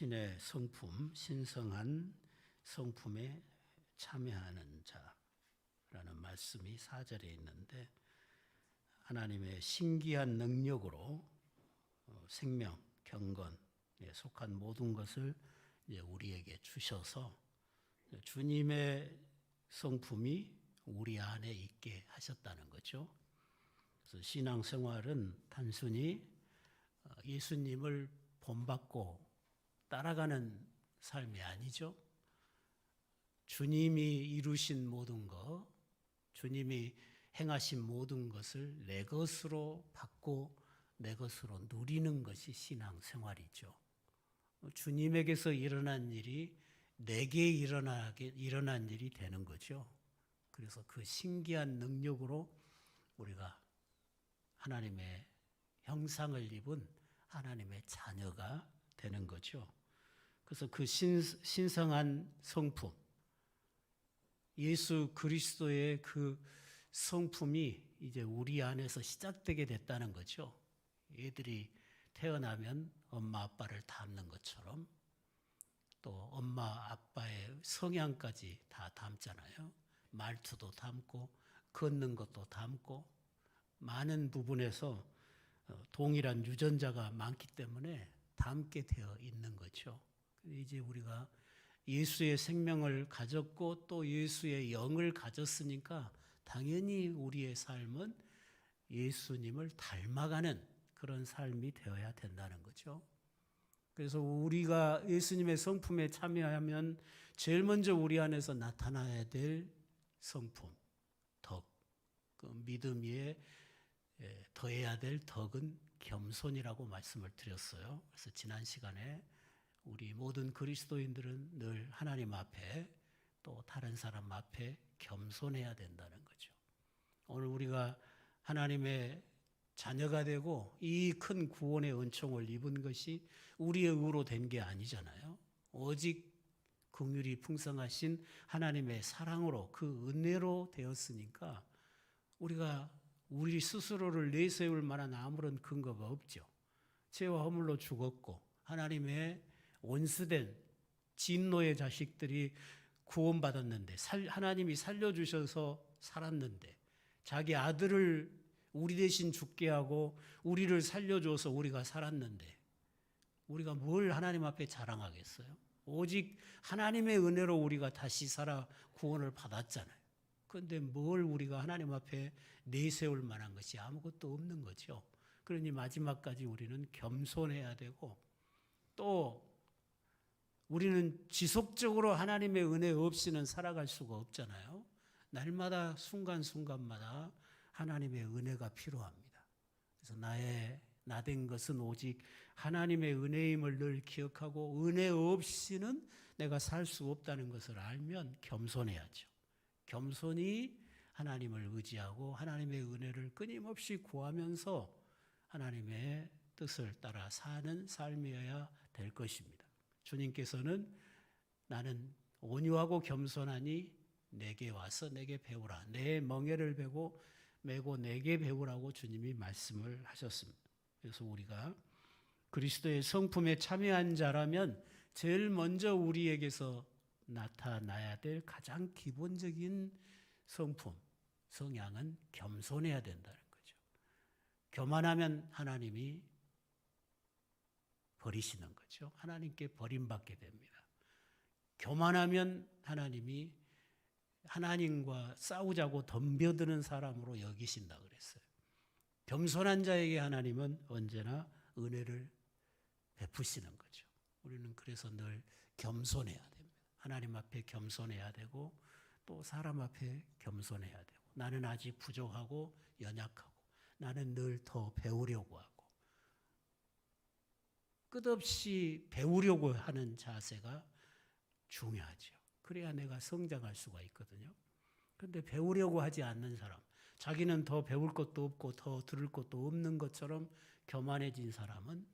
신의 성품, 신성한 성품에 참여하는 자라는 말씀이 4절에 있는데 하나님의 신기한 능력으로 어, 생명, 경건에 속한 모든 것을 우리에게 주셔서 주님의 성품이 우리 안에 있게 하셨다는 거죠. 그래서 신앙 생활은 단순히 어, 예수님을 본받고 따라가는 삶이 아니죠. 주님이 이루신 모든 것, 주님이 행하신 모든 것을 내 것으로 받고 내 것으로 누리는 것이 신앙 생활이죠. 주님에게서 일어난 일이 내게 일어나게 일어난 일이 되는 거죠. 그래서 그 신기한 능력으로 우리가 하나님의 형상을 입은 하나님의 자녀가 되는 거죠. 그래서 그 신, 신성한 성품, 예수 그리스도의 그 성품이 이제 우리 안에서 시작되게 됐다는 거죠. 얘들이 태어나면 엄마 아빠를 닮는 것처럼 또 엄마 아빠의 성향까지 다 닮잖아요. 말투도 닮고 걷는 것도 닮고 많은 부분에서 어, 동일한 유전자가 많기 때문에 닮게 되어 있는 거죠. 이제 우리가 예수의 생명을 가졌고 또 예수의 영을 가졌으니까 당연히 우리의 삶은 예수님을 닮아가는 그런 삶이 되어야 된다는 거죠. 그래서 우리가 예수님의 성품에 참여하면 제일 먼저 우리 안에서 나타나야 될 성품, 덕, 그 믿음 위에 예, 더해야 될 덕은 겸손이라고 말씀을 드렸어요. 그래서 지난 시간에 우리 모든 그리스도인들은 늘 하나님 앞에 또 다른 사람 앞에 겸손해야 된다는 거죠. 오늘 우리가 하나님의 자녀가 되고 이 큰 구원의 은총을 입은 것이 우리의 의로 된 게 아니잖아요. 오직 긍휼이 풍성하신 하나님의 사랑으로 그 은혜로 되었으니까 우리가 우리 스스로를 내세울 만한 아무런 근거가 없죠. 죄와 허물로 죽었고 하나님의 원수된 진노의 자식들이 구원받았는데 살, 하나님이 살려주셔서 살았는데 자기 아들을 우리 대신 죽게 하고 우리를 살려줘서 우리가 살았는데 우리가 뭘 하나님 앞에 자랑하겠어요? 오직 하나님의 은혜로 우리가 다시 살아 구원을 받았잖아요. 그런데 뭘 우리가 하나님 앞에 내세울 만한 것이 아무것도 없는 거죠. 그러니 마지막까지 우리는 겸손해야 되고 또 우리는 지속적으로 하나님의 은혜 없이는 살아갈 수가 없잖아요. 날마다 순간순간마다 하나님의 은혜가 필요합니다. 그래서 나의 나 된 것은 오직 하나님의 은혜임을 늘 기억하고 은혜 없이는 내가 살 수 없다는 것을 알면 겸손해야죠. 겸손히 하나님을 의지하고 하나님의 은혜를 끊임없이 구하면서 하나님의 뜻을 따라 사는 삶이어야 될 것입니다. 주님께서는 나는 온유하고 겸손하니 내게 와서 내게 배우라. 내 멍에를 베고 메고 내게 배우라고 주님이 말씀을 하셨습니다. 그래서 우리가 그리스도의 성품에 참여한 자라면 제일 먼저 우리에게서 나타나야 될 가장 기본적인 성품, 성향은 겸손해야 된다는 거죠. 교만하면 하나님이 버리시는 거죠. 하나님께 버림받게 됩니다. 교만하면 하나님이 하나님과 싸우자고 덤벼드는 사람으로 여기신다 그랬어요. 겸손한 자에게 하나님은 언제나 은혜를 베푸시는 거죠. 우리는 그래서 늘 겸손해야 됩니다. 하나님 앞에 겸손해야 되고 또 사람 앞에 겸손해야 되고 나는 아직 부족하고 연약하고 나는 늘 더 배우려고 하고 끝없이 배우려고 하는 자세가 중요하죠. 그래야 내가 성장할 수가 있거든요. 그런데 배우려고 하지 않는 사람, 자기는 더 배울 것도 없고 더 들을 것도 없는 것처럼 교만해진 사람은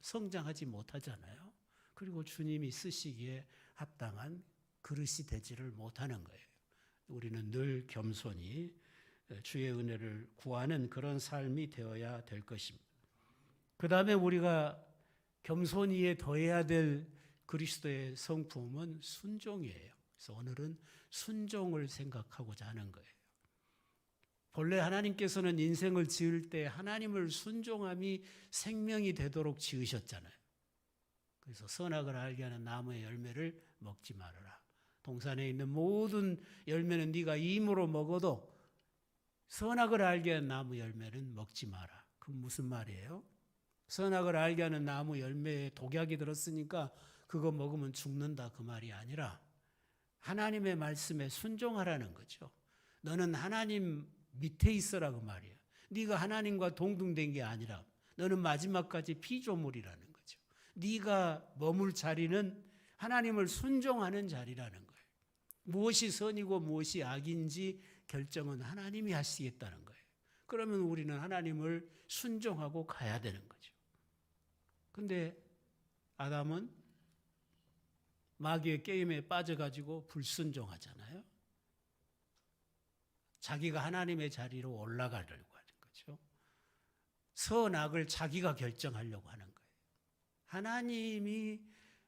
성장하지 못하잖아요. 그리고 주님이 쓰시기에 합당한 그릇이 되지를 못하는 거예요. 우리는 늘 겸손히 주의 은혜를 구하는 그런 삶이 되어야 될 것입니다. 그 다음에 우리가 겸손이에 더해야 될 그리스도의 성품은 순종이에요. 그래서 오늘은 순종을 생각하고자 하는 거예요. 본래 하나님께서는 인생을 지을 때 하나님을 순종함이 생명이 되도록 지으셨잖아요. 그래서 선악을 알게 하는 나무의 열매를 먹지 말아라. 동산에 있는 모든 열매는 네가 임으로 먹어도 선악을 알게 하는 나무 열매는 먹지 마라. 그 무슨 말이에요? 선악을 알게 하는 나무 열매에 독약이 들었으니까 그거 먹으면 죽는다 그 말이 아니라 하나님의 말씀에 순종하라는 거죠. 너는 하나님 밑에 있어라 그 말이에요. 네가 하나님과 동등된 게 아니라 너는 마지막까지 피조물이라는 거죠. 네가 머물 자리는 하나님을 순종하는 자리라는 거예요. 무엇이 선이고 무엇이 악인지 결정은 하나님이 하시겠다는 거예요. 그러면 우리는 하나님을 순종하고 가야 되는 거죠. 근데 아담은 마귀의 게임에 빠져가지고 불순종하잖아요. 자기가 하나님의 자리로 올라가려고 하는 거죠. 선악을 자기가 결정하려고 하는 거예요. 하나님이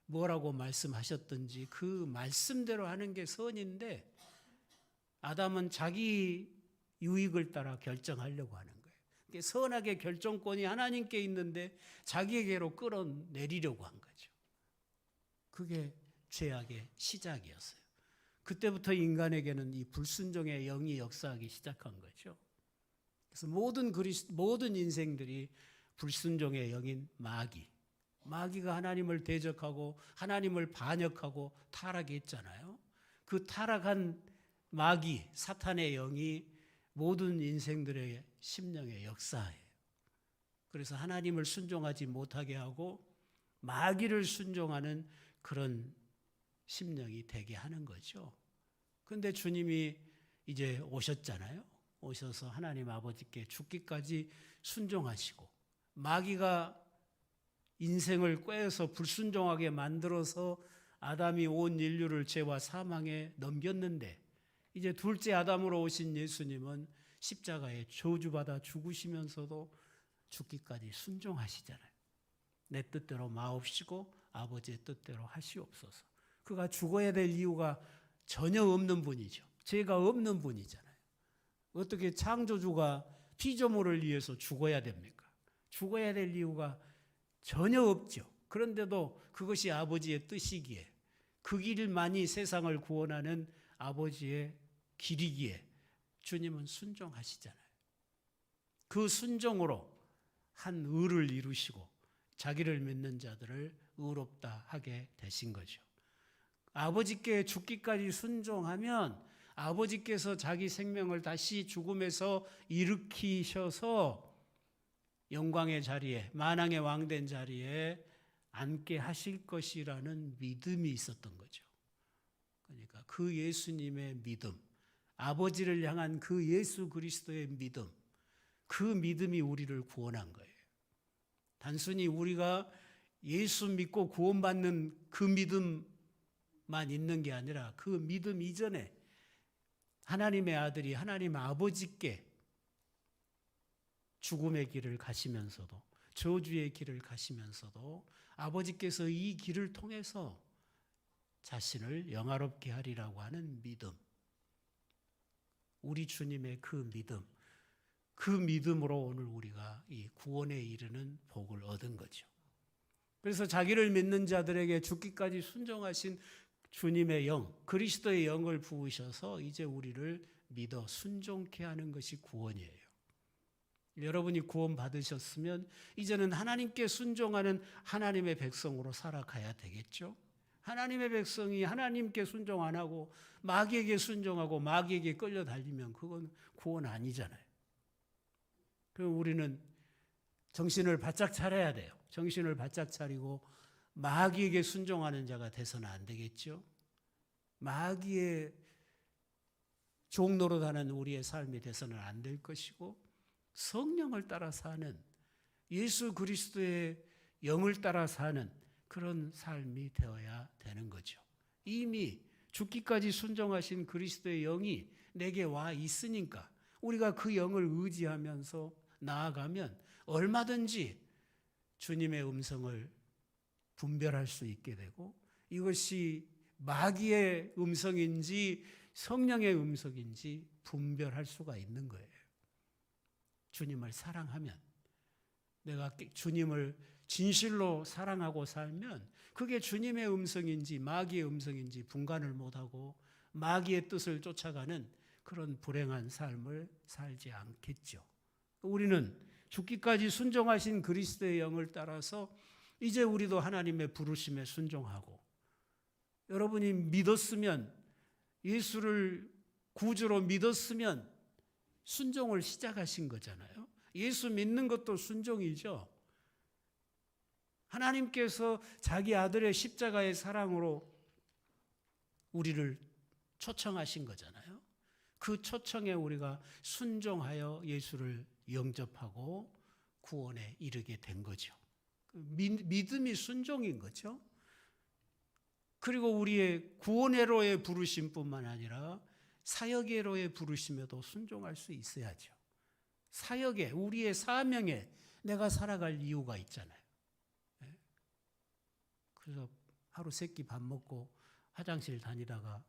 뭐라고 말씀하셨든지 그 말씀대로 하는 게 선인데 아담은 자기 유익을 따라 결정하려고 하는 그게 선악의 결정권이 하나님께 있는데 자기에게로 끌어내리려고 한 거죠. 그게 죄악의 시작이었어요. 그때부터 인간에게는 이 불순종의 영이 역사하기 시작한 거죠. 그래서 모든 그리스 모든 인생들이 불순종의 영인 마귀, 마귀가 하나님을 대적하고 하나님을 반역하고 타락했잖아요. 그 타락한 마귀, 사탄의 영이 모든 인생들의 심령의 역사예요. 그래서 하나님을 순종하지 못하게 하고 마귀를 순종하는 그런 심령이 되게 하는 거죠. 근데 주님이 이제 오셨잖아요. 오셔서 하나님 아버지께 죽기까지 순종하시고 마귀가 인생을 꿰서 불순종하게 만들어서 아담이 온 인류를 죄와 사망에 넘겼는데 이제 둘째 아담으로 오신 예수님은 십자가에 저주받아 죽으시면서도 죽기까지 순종하시잖아요. 내 뜻대로 마옵시고 아버지의 뜻대로 하시옵소서. 그가 죽어야 될 이유가 전혀 없는 분이죠. 죄가 없는 분이잖아요. 어떻게 창조주가 피조물을 위해서 죽어야 됩니까? 죽어야 될 이유가 전혀 없죠. 그런데도 그것이 아버지의 뜻이기에 그 길만이 세상을 구원하는 아버지의 길이기에 주님은 순종하시잖아요. 그 순종으로 한 의를 이루시고 자기를 믿는 자들을 의롭다 하게 되신 거죠. 아버지께 죽기까지 순종하면 아버지께서 자기 생명을 다시 죽음에서 일으키셔서 영광의 자리에 만왕의 왕된 자리에 앉게 하실 것이라는 믿음이 있었던 거죠. 그러니까 그 예수님의 믿음, 아버지를 향한 그 예수 그리스도의 믿음, 그 믿음이 우리를 구원한 거예요. 단순히 우리가 예수 믿고 구원받는 그 믿음만 있는 게 아니라 그 믿음 이전에 하나님의 아들이 하나님 아버지께 죽음의 길을 가시면서도 저주의 길을 가시면서도 아버지께서 이 길을 통해서 자신을 영화롭게 하리라고 하는 믿음. 우리 주님의 그 믿음. 그 믿음으로 오늘 우리가 이 구원에 이르는 복을 얻은 거죠. 그래서 자기를 믿는 자들에게 죽기까지 순종하신 주님의 영, 그리스도의 영을 부으셔서 이제 우리를 믿어 순종케 하는 것이 구원이에요. 여러분이 구원 받으셨으면 이제는 하나님께 순종하는 하나님의 백성으로 살아가야 되겠죠. 하나님의 백성이 하나님께 순종 안 하고 마귀에게 순종하고 마귀에게 끌려 달리면 그건 구원 아니잖아요. 그럼 우리는 정신을 바짝 차려야 돼요. 정신을 바짝 차리고 마귀에게 순종하는 자가 돼서는 안 되겠죠. 마귀의 종로로 가는 우리의 삶이 돼서는 안 될 것이고 성령을 따라 사는 예수 그리스도의 영을 따라 사는 그런 삶이 되어야 되는 거죠. 이미 죽기까지 순종하신 그리스도의 영이 내게 와 있으니까 우리가 그 영을 의지하면서 나아가면 얼마든지 주님의 음성을 분별할 수 있게 되고 이것이 마귀의 음성인지 성령의 음성인지 분별할 수가 있는 거예요. 주님을 사랑하면 내가 주님을 진실로 사랑하고 살면 그게 주님의 음성인지 마귀의 음성인지 분간을 못하고 마귀의 뜻을 쫓아가는 그런 불행한 삶을 살지 않겠죠. 우리는 죽기까지 순종하신 그리스도의 영을 따라서 이제 우리도 하나님의 부르심에 순종하고 여러분이 믿었으면 예수를 구주로 믿었으면 순종을 시작하신 거잖아요. 예수 믿는 것도 순종이죠. 하나님께서 자기 아들의 십자가의 사랑으로 우리를 초청하신 거잖아요. 그 초청에 우리가 순종하여 예수를 영접하고 구원에 이르게 된 거죠. 그 믿음이 순종인 거죠. 그리고 우리의 구원회로의 부르심뿐만 아니라 사역회로의 부르심에도 순종할 수 있어야죠. 사역에 우리의 사명에 내가 살아갈 이유가 있잖아요. 네? 그래서 하루 세 끼 밥 먹고 화장실 다니다가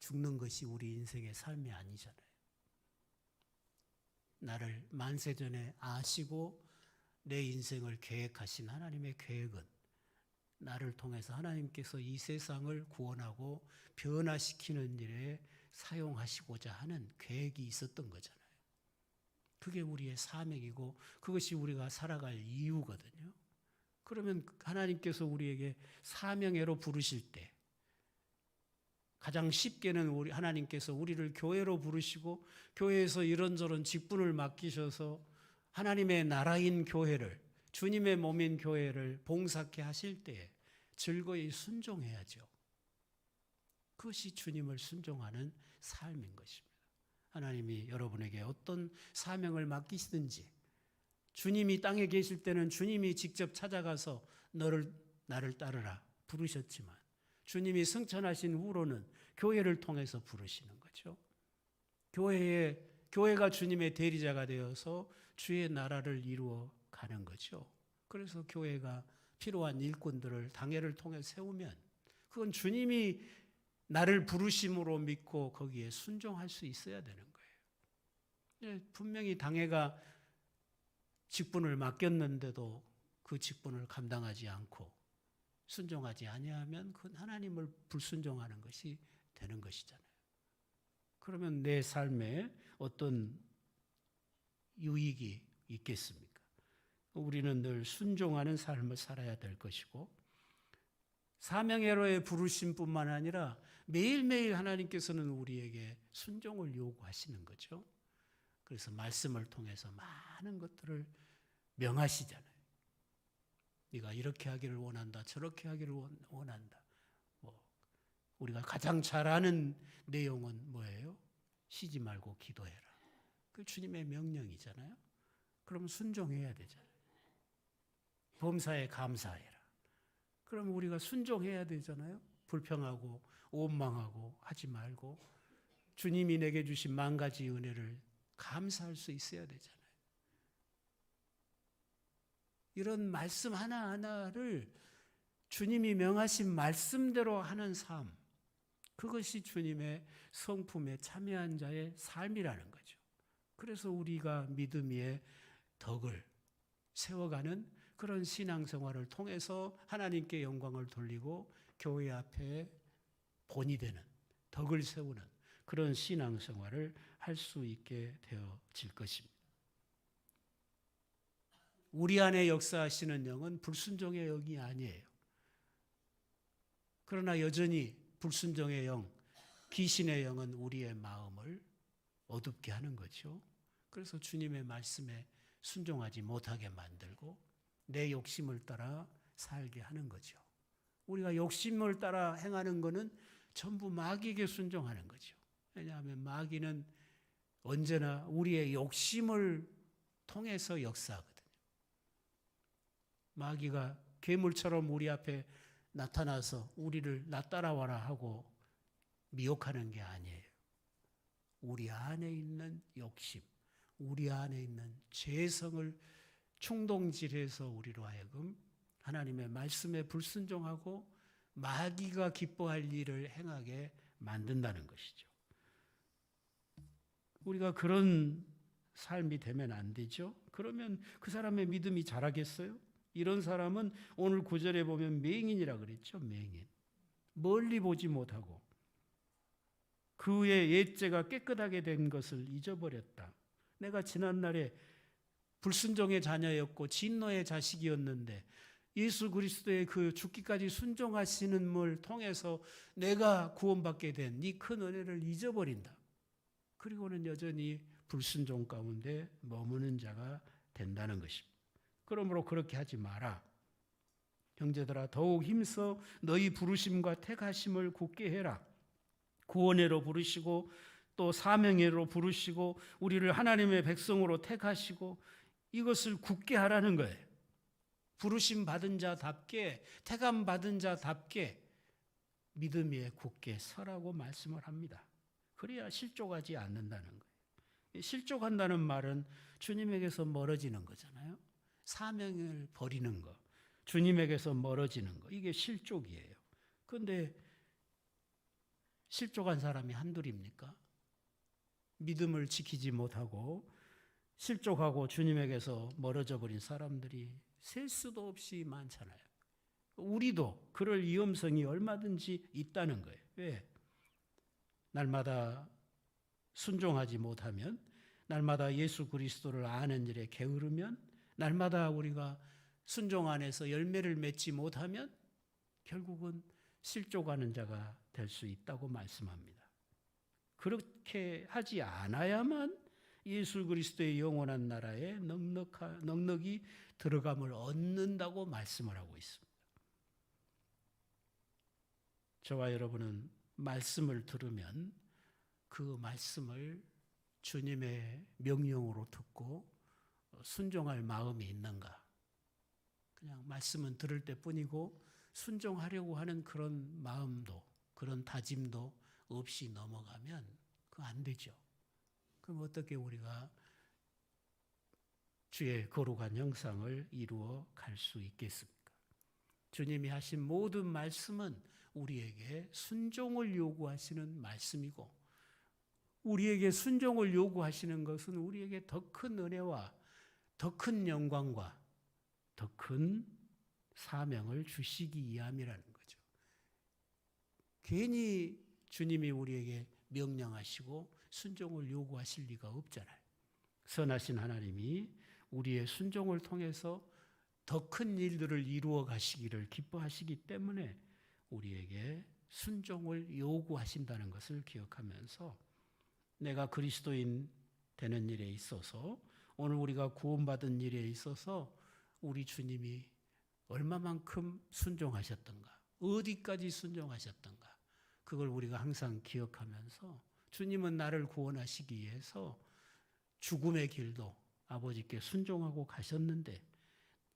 죽는 것이 우리 인생의 삶이 아니잖아요. 나를 만세 전에 아시고 내 인생을 계획하신 하나님의 계획은 나를 통해서 하나님께서 이 세상을 구원하고 변화시키는 일에 사용하시고자 하는 계획이 있었던 거잖아요. 그게 우리의 사명이고 그것이 우리가 살아갈 이유거든요. 그러면 하나님께서 우리에게 사명회로 부르실 때 가장 쉽게는 우리 하나님께서 우리를 교회로 부르시고 교회에서 이런저런 직분을 맡기셔서 하나님의 나라인 교회를 주님의 몸인 교회를 봉사케 하실 때 즐거이 순종해야죠. 그것이 주님을 순종하는 삶인 것입니다. 하나님이 여러분에게 어떤 사명을 맡기시든지 주님이 땅에 계실 때는 주님이 직접 찾아가서 너를 나를 따르라 부르셨지만 주님이 승천하신 후로는 교회를 통해서 부르시는 거죠. 교회에 교회가 주님의 대리자가 되어서 주의 나라를 이루어 가는 거죠. 그래서 교회가 필요한 일꾼들을 당회를 통해 세우면 그건 주님이 나를 부르심으로 믿고 거기에 순종할 수 있어야 되는 거예요. 분명히 당회가 직분을 맡겼는데도 그 직분을 감당하지 않고 순종하지 아니하면 그 하나님을 불순종하는 것이 되는 것이잖아요. 그러면 내 삶에 어떤 유익이 있겠습니까? 우리는 늘 순종하는 삶을 살아야 될 것이고 사명회로의 부르심뿐만 아니라 매일매일 하나님께서는 우리에게 순종을 요구하시는 거죠. 그래서 말씀을 통해서 많은 것들을 명하시잖아요. 네가 이렇게 하기를 원한다. 저렇게 하기를 원한다. 뭐 우리가 가장 잘 아는 내용은 뭐예요? 쉬지 말고 기도해라. 그 주님의 명령이잖아요. 그럼 순종해야 되잖아요. 범사에 감사해라. 그럼 우리가 순종해야 되잖아요. 불평하고 원망하고 하지 말고 주님이 내게 주신 만 가지 은혜를 감사할 수 있어야 되잖아요. 이런 말씀 하나하나를 주님이 명하신 말씀대로 하는 삶, 그것이 주님의 성품에 참여한 자의 삶이라는 거죠. 그래서 우리가 믿음 위에 덕을 세워가는 그런 신앙생활을 통해서 하나님께 영광을 돌리고 교회 앞에 본이 되는 덕을 세우는 그런 신앙생활을 할 수 있게 되어질 것입니다. 우리 안에 역사하시는 영은 불순종의 영이 아니에요. 그러나 여전히 불순종의 영, 귀신의 영은 우리의 마음을 어둡게 하는 거죠. 그래서 주님의 말씀에 순종하지 못하게 만들고 내 욕심을 따라 살게 하는 거죠. 우리가 욕심을 따라 행하는 것은 전부 마귀에게 순종하는 거죠. 왜냐하면 마귀는 언제나 우리의 욕심을 통해서 역사하거든요. 마귀가 괴물처럼 우리 앞에 나타나서 우리를 나 따라와라 하고 미혹하는 게 아니에요. 우리 안에 있는 욕심, 우리 안에 있는 죄성을 충동질해서 우리로 하여금 하나님의 말씀에 불순종하고 마귀가 기뻐할 일을 행하게 만든다는 것이죠. 우리가 그런 삶이 되면 안 되죠. 그러면 그 사람의 믿음이 자라겠어요? 이런 사람은 오늘 구절에 보면 맹인이라 그랬죠. 맹인. 멀리 보지 못하고 그의 옛죄가 깨끗하게 된 것을 잊어버렸다. 내가 지난날에 불순종의 자녀였고 진노의 자식이었는데 예수 그리스도의 그 죽기까지 순종하시는 을 통해서 내가 구원받게 된이큰 은혜를 잊어버린다. 그리고는 여전히 불순종 가운데 머무는 자가 된다는 것입니다. 그러므로 그렇게 하지 마라. 형제들아 더욱 힘써 너희 부르심과 택하심을 굳게 해라. 구원회로 부르시고 또 사명회로 부르시고 우리를 하나님의 백성으로 택하시고 이것을 굳게 하라는 거예요. 부르심 받은 자답게 택함 받은 자답게 믿음 위에 굳게 서라고 말씀을 합니다. 그래야 실족하지 않는다는 거예요. 실족한다는 말은 주님에게서 멀어지는 거잖아요. 사명을 버리는 거, 주님에게서 멀어지는 거, 이게 실족이에요. 그런데 실족한 사람이 한둘입니까? 믿음을 지키지 못하고 실족하고 주님에게서 멀어져 버린 사람들이 셀 수도 없이 많잖아요. 우리도 그럴 위험성이 얼마든지 있다는 거예요. 왜? 날마다 순종하지 못하면, 날마다 예수 그리스도를 아는 일에 게으르면, 날마다 우리가 순종 안에서 열매를 맺지 못하면 결국은 실족하는 자가 될 수 있다고 말씀합니다. 그렇게 하지 않아야만 예수 그리스도의 영원한 나라에 넉넉하, 넉넉히 들어감을 얻는다고 말씀을 하고 있습니다. 저와 여러분은 말씀을 들으면 그 말씀을 주님의 명령으로 듣고 순종할 마음이 있는가? 그냥 말씀은 들을 때 뿐이고 순종하려고 하는 그런 마음도 그런 다짐도 없이 넘어가면 그 안 되죠. 그럼 어떻게 우리가 주의 거룩한 형상을 이루어 갈 수 있겠습니까? 주님이 하신 모든 말씀은 우리에게 순종을 요구하시는 말씀이고 우리에게 순종을 요구하시는 것은 우리에게 더 큰 은혜와 더 큰 영광과 더 큰 사명을 주시기 위함이라는 거죠. 괜히 주님이 우리에게 명령하시고 순종을 요구하실 리가 없잖아요. 선하신 하나님이 우리의 순종을 통해서 더 큰 일들을 이루어 가시기를 기뻐하시기 때문에 우리에게 순종을 요구하신다는 것을 기억하면서 내가 그리스도인 되는 일에 있어서 오늘 우리가 구원받은 일에 있어서 우리 주님이 얼마만큼 순종하셨던가, 어디까지 순종하셨던가, 그걸 우리가 항상 기억하면서 주님은 나를 구원하시기 위해서 죽음의 길도 아버지께 순종하고 가셨는데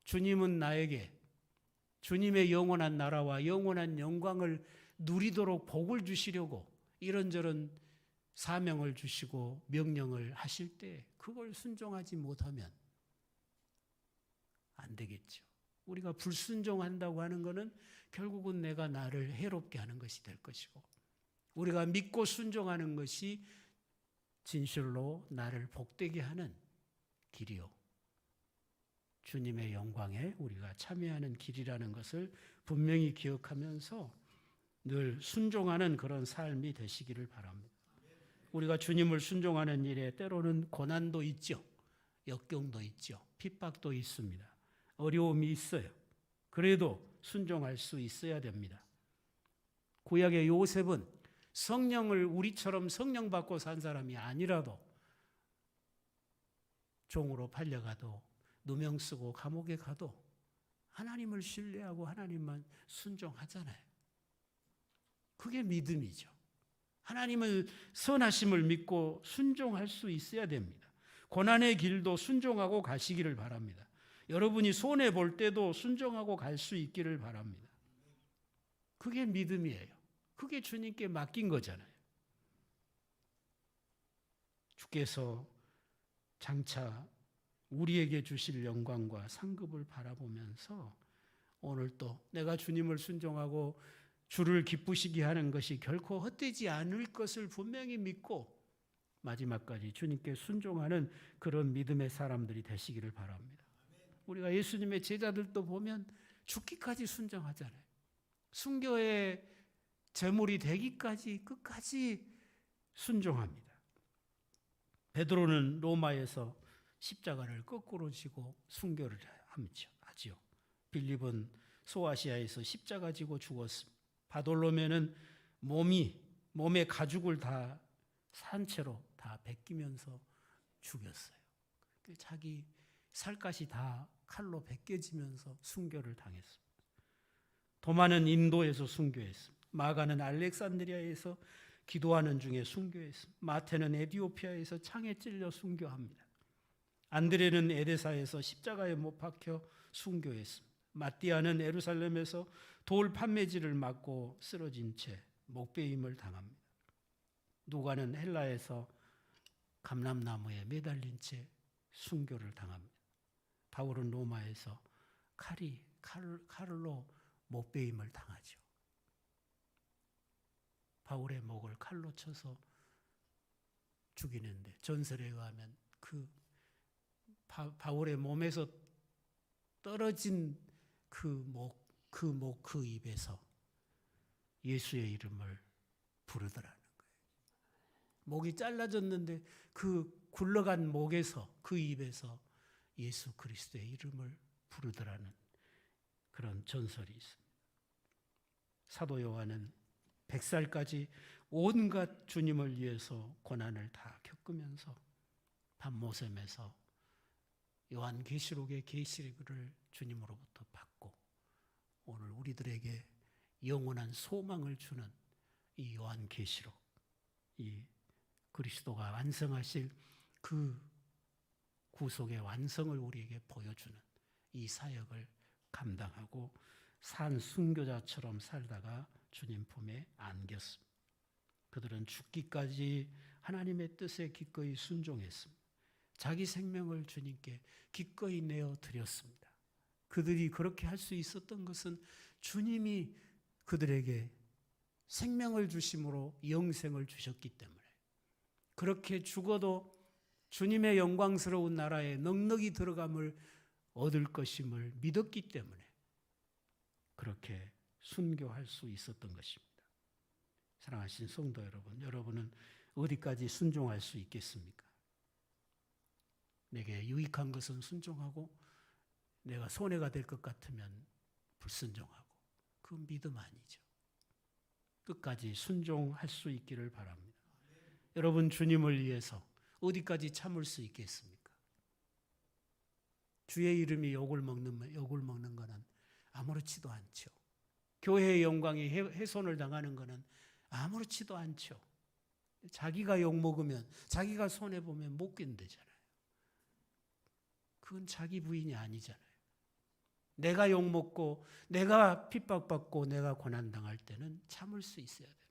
주님은 나에게 주님의 영원한 나라와 영원한 영광을 누리도록 복을 주시려고 이런저런 사명을 주시고 명령을 하실 때 그걸 순종하지 못하면 안 되겠죠. 우리가 불순종한다고 하는 것은 결국은 내가 나를 해롭게 하는 것이 될 것이고 우리가 믿고 순종하는 것이 진실로 나를 복되게 하는 길이요. 주님의 영광에 우리가 참여하는 길이라는 것을 분명히 기억하면서 늘 순종하는 그런 삶이 되시기를 바랍니다. 우리가 주님을 순종하는 일에 때로는 고난도 있죠. 역경도 있죠. 핍박도 있습니다. 어려움이 있어요. 그래도 순종할 수 있어야 됩니다. 구약의 요셉은 성령을 우리처럼 성령 받고 산 사람이 아니라도 종으로 팔려가도 누명 쓰고 감옥에 가도 하나님을 신뢰하고 하나님만 순종하잖아요. 그게 믿음이죠. 하나님을 선하심을 믿고 순종할 수 있어야 됩니다. 고난의 길도 순종하고 가시기를 바랍니다. 여러분이 손해 볼 때도 순종하고 갈 수 있기를 바랍니다. 그게 믿음이에요. 그게 주님께 맡긴 거잖아요. 주께서 장차 우리에게 주실 영광과 상급을 바라보면서 오늘 또 내가 주님을 순종하고 주를 기쁘시게 하는 것이 결코 헛되지 않을 것을 분명히 믿고 마지막까지 주님께 순종하는 그런 믿음의 사람들이 되시기를 바랍니다. 우리가 예수님의 제자들도 보면 죽기까지 순종하잖아요. 순교의 제물이 되기까지 끝까지 순종합니다. 베드로는 로마에서 십자가를 거꾸로 지고 순교를 하지요. 빌립은 소아시아에서 십자가 지고 죽었습니다. 바돌로메는 몸이 몸의 가죽을 다 산채로 다 벗기면서 죽였어요. 자기 살갗이 다 칼로 벗겨지면서 순교를 당했습니다. 도마는 인도에서 순교했습니다. 마가는 알렉산드리아에서 기도하는 중에 순교했습니다. 마태는 에디오피아에서 창에 찔려 순교합니다. 안드레는 에데사에서 십자가에 못 박혀 순교했습니다. 마띠아는 에루살렘에서 돌 판매지를 맞고 쓰러진 채 목베임을 당합니다. 누가는 헬라에서 감람나무에 매달린 채 순교를 당합니다. 바울은 로마에서 칼이 칼, 칼로 목베임을 당하죠. 바울의 목을 칼로 쳐서 죽이는데 전설에 의하면 그 바, 바울의 몸에서 떨어진 그 목, 그 목, 그 입에서 예수의 이름을 부르더라는 거예요. 목이 잘라졌는데 그 굴러간 목에서 그 입에서 예수 그리스도의 이름을 부르더라는 그런 전설이 있습니다. 사도 요한은 100살까지 온갖 주님을 위해서 고난을 다 겪으면서 밤모섬에서 요한 계시록의 계시를 주님으로부터 받고 오늘 우리들에게 영원한 소망을 주는 이 요한 계시록 이 그리스도가 완성하실 그 구속의 완성을 우리에게 보여주는 이 사역을 감당하고 산 순교자처럼 살다가 주님 품에 안겼습니다. 그들은 죽기까지 하나님의 뜻에 기꺼이 순종했습니다. 자기 생명을 주님께 기꺼이 내어 드렸습니다. 그들이 그렇게 할 수 있었던 것은 주님이 그들에게 생명을 주심으로 영생을 주셨기 때문에 그렇게 죽어도 주님의 영광스러운 나라에 넉넉히 들어감을 얻을 것임을 믿었기 때문에 그렇게 순교할 수 있었던 것입니다. 사랑하신 성도 여러분, 여러분은 어디까지 순종할 수 있겠습니까? 내게 유익한 것은 순종하고 내가 손해가 될 것 같으면 불순종하고 그 믿음 아니죠. 끝까지 순종할 수 있기를 바랍니다. 여러분 주님을 위해서 어디까지 참을 수 있겠습니까? 주의 이름이 욕을 먹는 욕을 먹는 것은 아무렇지도 않죠. 교회의 영광이 훼손을 당하는 것은 아무렇지도 않죠. 자기가 욕 먹으면 자기가 손해 보면 못 견디잖아요. 그건 자기 부인이 아니잖아요. 내가 욕 먹고 내가 핍박받고 내가 고난 당할 때는 참을 수 있어야 됩니다.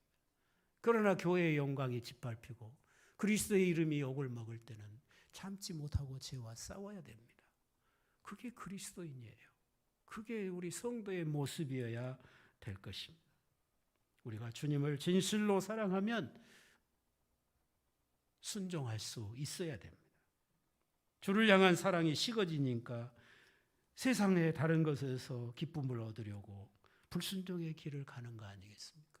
그러나 교회의 영광이 짓밟히고 그리스도의 이름이 욕을 먹을 때는 참지 못하고 죄와 싸워야 됩니다. 그게 그리스도인이에요. 그게 우리 성도의 모습이어야 될 것입니다. 우리가 주님을 진실로 사랑하면 순종할 수 있어야 됩니다. 주를 향한 사랑이 식어지니까 세상의 다른 것에서 기쁨을 얻으려고 불순종의 길을 가는 거 아니겠습니까?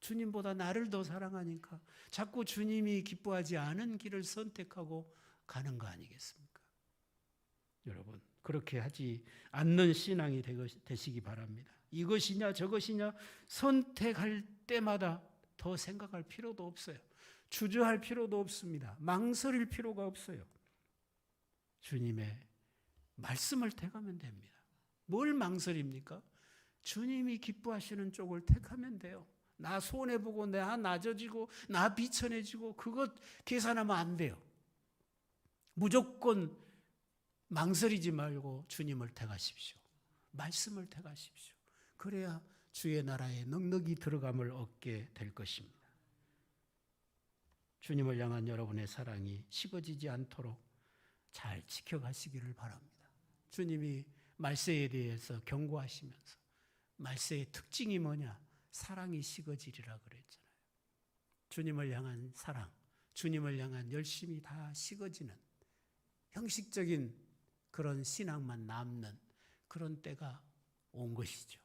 주님보다 나를 더 사랑하니까 자꾸 주님이 기뻐하지 않은 길을 선택하고 가는 거 아니겠습니까? 여러분, 그렇게 하지 않는 신앙이 되시기 바랍니다. 이것이냐 저것이냐 선택할 때마다 더 생각할 필요도 없어요. 주저할 필요도 없습니다. 망설일 필요가 없어요. 주님의 말씀을 택하면 됩니다. 뭘 망설입니까? 주님이 기뻐하시는 쪽을 택하면 돼요. 나 손해보고, 나 낮아지고, 나 비천해지고, 그것 계산하면 안 돼요. 무조건 망설이지 말고 주님을 택하십시오. 말씀을 택하십시오. 그래야 주의 나라에 넉넉히 들어감을 얻게 될 것입니다. 주님을 향한 여러분의 사랑이 식어지지 않도록 잘 지켜가시기를 바랍니다. 주님이 말세에 대해서 경고하시면서 말세의 특징이 뭐냐? 사랑이 식어지리라 그랬잖아요. 주님을 향한 사랑, 주님을 향한 열심이 다 식어지는 형식적인 그런 신앙만 남는 그런 때가 온 것이죠.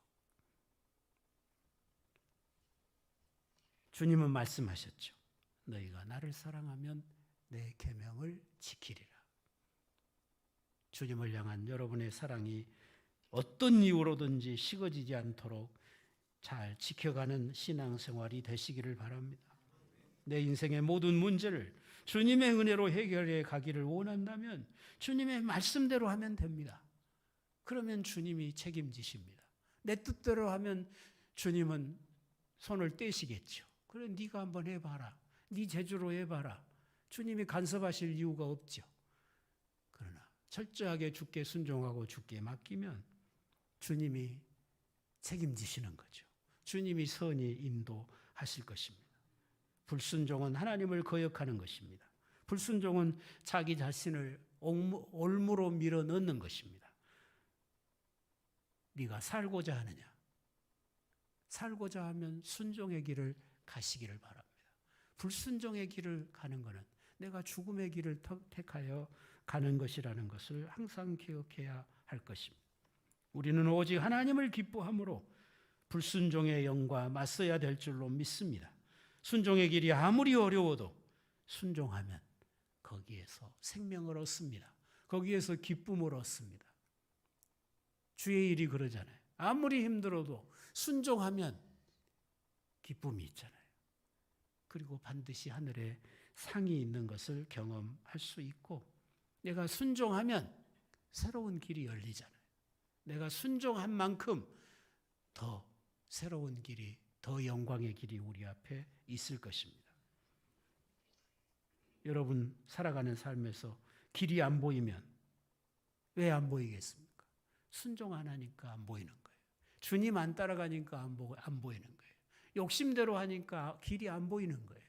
주님은 말씀하셨죠. 너희가 나를 사랑하면 내 계명을 지키리라. 주님을 향한 여러분의 사랑이 어떤 이유로든지 식어지지 않도록 잘 지켜가는 신앙생활이 되시기를 바랍니다. 내 인생의 모든 문제를 주님의 은혜로 해결해 가기를 원한다면 주님의 말씀대로 하면 됩니다. 그러면 주님이 책임지십니다. 내 뜻대로 하면 주님은 손을 떼시겠죠. 그래 네가 한번 해봐라. 네 재주로 해봐라. 주님이 간섭하실 이유가 없죠. 철저하게 주께 순종하고 주께 맡기면 주님이 책임지시는 거죠. 주님이 선히 인도하실 것입니다. 불순종은 하나님을 거역하는 것입니다. 불순종은 자기 자신을 올무로 밀어 넣는 것입니다. 네가 살고자 하느냐? 살고자 하면 순종의 길을 가시기를 바랍니다. 불순종의 길을 가는 것은 내가 죽음의 길을 터- 택하여 가는 것이라는 것을 항상 기억해야 할 것입니다. 우리는 오직 하나님을 기뻐함으로 불순종의 영과 맞서야 될 줄로 믿습니다. 순종의 길이 아무리 어려워도 순종하면 거기에서 생명을 얻습니다. 거기에서 기쁨을 얻습니다. 주의 일이 그러잖아요. 아무리 힘들어도 순종하면 기쁨이 있잖아요. 그리고 반드시 하늘에 상이 있는 것을 경험할 수 있고 내가 순종하면 새로운 길이 열리잖아요. 내가 순종한 만큼 더 새로운 길이, 더 영광의 길이 우리 앞에 있을 것입니다. 여러분 살아가는 삶에서 길이 안 보이면 왜 안 보이겠습니까? 순종 안 하니까 안 보이는 거예요. 주님 안 따라가니까 안, 보, 안 보이는 거예요. 욕심대로 하니까 길이 안 보이는 거예요.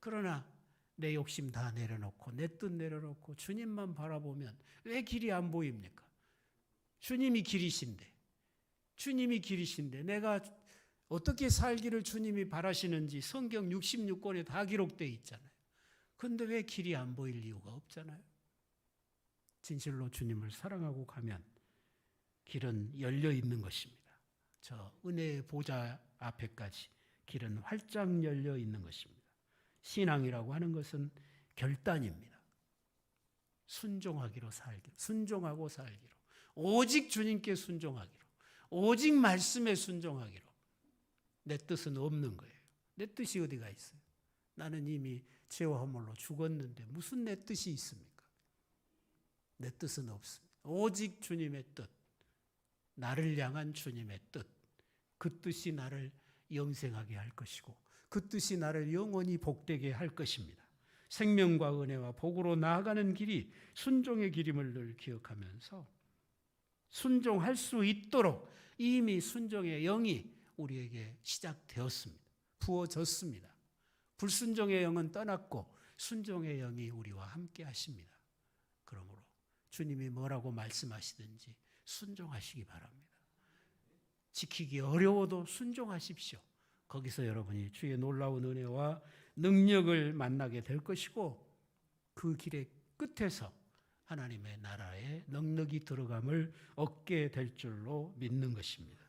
그러나 내 욕심 다 내려놓고 내 뜻 내려놓고 주님만 바라보면 왜 길이 안 보입니까? 주님이 길이신데 주님이 길이신데 내가 어떻게 살기를 주님이 바라시는지 성경 66권에 다 기록되어 있잖아요. 근데 왜 길이 안 보일 이유가 없잖아요. 진실로 주님을 사랑하고 가면 길은 열려 있는 것입니다. 저 은혜의 보좌 앞에까지 길은 활짝 열려 있는 것입니다. 신앙이라고 하는 것은 결단입니다. 순종하기로 살기로, 순종하고 살기로, 오직 주님께 순종하기로, 오직 말씀에 순종하기로. 내 뜻은 없는 거예요. 내 뜻이 어디가 있어요? 나는 이미 죄와 허물로 죽었는데 무슨 내 뜻이 있습니까? 내 뜻은 없습니다. 오직 주님의 뜻, 나를 향한 주님의 뜻, 그 뜻이 나를 영생하게 할 것이고 그 뜻이 나를 영원히 복되게 할 것입니다. 생명과 은혜와 복으로 나아가는 길이 순종의 길임을 늘 기억하면서 순종할 수 있도록 이미 순종의 영이 우리에게 시작되었습니다. 부어졌습니다. 불순종의 영은 떠났고 순종의 영이 우리와 함께 하십니다. 그러므로 주님이 뭐라고 말씀하시든지 순종하시기 바랍니다. 지키기 어려워도 순종하십시오. 거기서 여러분이 주의 놀라운 은혜와 능력을 만나게 될 것이고 그 길의 끝에서 하나님의 나라에 넉넉히 들어감을 얻게 될 줄로 믿는 것입니다.